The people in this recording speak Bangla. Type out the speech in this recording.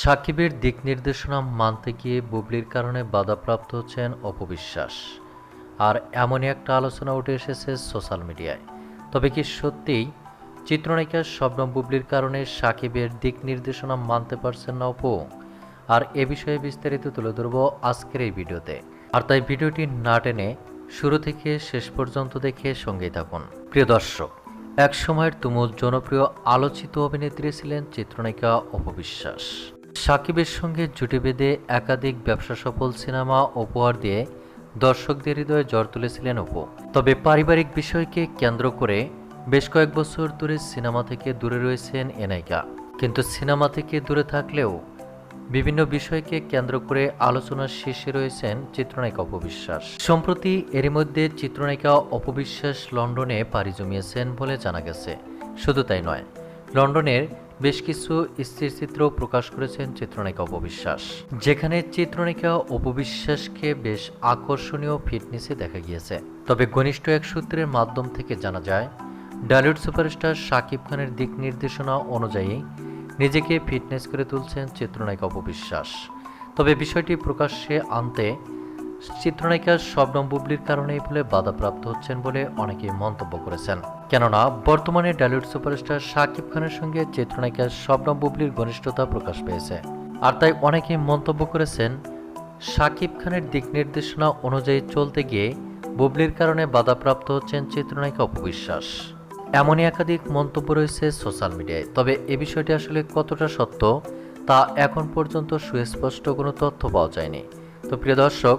সাকিবের দিক নির্দেশনা মানতে গিয়ে বুবলির কারণে বাধাপ্রাপ্ত হচ্ছেন অপবিশ্বাস। আর এমনই একটা আলোচনা উঠে এসেছে সোশ্যাল মিডিয়ায়। তবে কি সত্যিই চিত্রনায়িকা শবনম বুবলির কারণে সাকিবের দিক নির্দেশনা মানতে পারছেন না অপু? আর এ বিষয়ে বিস্তারিত তুলে ধরব আজকের এই ভিডিওতে। আর তাই ভিডিওটি না টেনে শুরু থেকে শেষ পর্যন্ত দেখে সঙ্গেই থাকুন। প্রিয় দর্শক, এক সময়ের তুমুল জনপ্রিয় আলোচিত অভিনেত্রী ছিলেন চিত্রনায়িকা অপবিশ্বাস। সাকিবের সঙ্গে জুটি বেঁধে একাধিক ব্যবসা সফল সিনেমা উপহার দিয়ে দর্শকদের হৃদয়ে জ্বর তুলেছিলেন অপু। তবে পারিবারিক বিষয়কে কেন্দ্র করে বেশ কয়েক বছর ধরে সিনেমা থেকে দূরে রয়েছেন এ নায়িকা। কিন্তু সিনেমা থেকে দূরে থাকলেও বিভিন্ন বিষয়কে কেন্দ্র করে আলোচনার শীর্ষে রয়েছেন চিত্রনায়িকা অপবিশ্বাস সম্প্রতি এরই মধ্যে চিত্রনায়িকা অপবিশ্বাস লন্ডনে পাড়ি জমিয়েছেন বলে জানা গেছে। শুধু তাই নয়, লন্ডনের বেশ কিছু স্থিরচিত্র প্রকাশ করেছেন চিত্রনায়িকা অপবিশ্বাস। যেখানে চিত্রনায়িকা অপবিশ্বাসকে বেশ আকর্ষণীয় ফিটনেসে দেখা গিয়েছে। তবে ঘনিষ্ঠ এক সূত্রের মাধ্যম থেকে জানা যায়, ডালিউড সুপারস্টার শাকিব খানের দিক নির্দেশনা অনুযায়ী নিজেকে ফিটনেস করে তুলছেন চিত্রনায়িকা অপবিশ্বাস। তবে বিষয়টি প্রকাশ্যে আনতে চিত্রনায়িকা শবনম বুবলির কারণেই বলে বাধাপ্রাপ্ত হচ্ছেন বলে অনেকেই মন্তব্য করেছেন। কেননা, বর্তমানে ডালিউড সুপারস্টার শাকিব খানের সঙ্গে চিত্রনায়িকা শবনম বুবলির ঘনিষ্ঠতা প্রকাশ পেয়েছে। আর তাই অনেকেই মন্তব্য করেছেন, শাকিব খানের দিক নির্দেশনা অনুযায়ী চলতে গিয়ে বুবলির কারণে বাধাপ্রাপ্ত হচ্ছেন চিত্রনায়িকা অপবিশ্বাস এমনই একাধিক মন্তব্য রয়েছে সোশ্যাল মিডিয়ায়। তবে এ বিষয়টি আসলে কতটা সত্য, তা এখন পর্যন্ত সুস্পষ্ট কোনো তথ্য পাওয়া যায়নি। তো প্রিয় দর্শক